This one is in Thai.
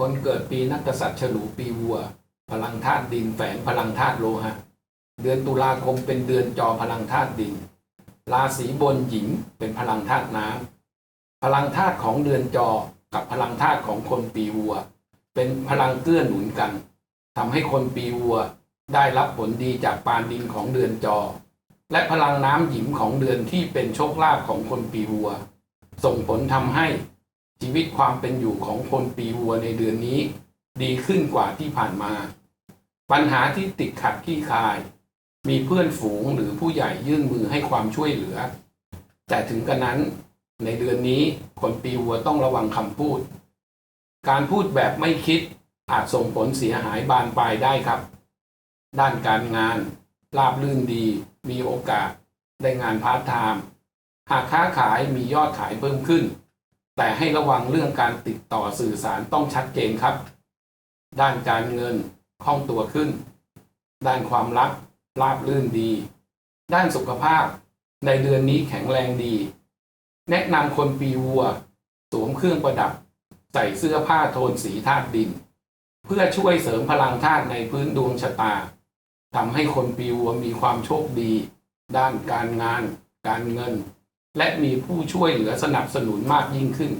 คนเกิดปีนักกษัตริย์ฉลูปีวัว พลังธาตุดินแฝงพลังธาตุโลหะ เดือนตุลาคมเป็นเดือนจอพลังธาตุดิน ราศีบนหญิงเป็นพลังธาตุน้ำพลังธาตุของเดือนจอกับพลังธาตุของคนปีวัว เป็นพลังเกื้อหนุนกันทำให้คนปีวัวได้รับผลดีจากปานดินของเดือนจอ และพลังน้ำหยิมของเดือนที่เป็นโชคลาภของคนปีวัว ส่งผลทำให้ ชีวิตความเป็นอยู่ของคนปีวัวในเดือนนี้ ดีขึ้นกว่าที่ผ่านมา ปัญหาที่ติดขัดขี้คาย มีเพื่อนฝูงหรือผู้ใหญ่ยื่นมือให้ความช่วยเหลือ แต่ถึงกระนั้นในเดือนนี้คนปีวัวต้องระวังคำพูด การพูดแบบไม่คิดอาจส่งผลเสียหายบานปลายได้ครับ ด้านการงานราบรื่นดี มีโอกาส ได้งานพาร์ทไทม์หากค้าขายมียอดขายเพิ่มขึ้น แต่ให้ระวังเรื่องการติดต่อสื่อสารต้องชัดเจนครับ ด้านการเงินคล่องตัวขึ้น ด้านความรักราบรื่นดี ด้านสุขภาพ ในเดือนนี้แข็งแรงดี แนะนำคนปีวัว สวมเครื่องประดับ ใส่เสื้อผ้าโทนสีธาตุดิน เพื่อช่วยเสริมพลังธาตุในพื้นดวงชะตาทำให้คนปีวัวมีความโชคดี ด้านการงาน การเงิน และมีผู้ช่วยเหลือสนับสนุนมากยิ่งขึ้น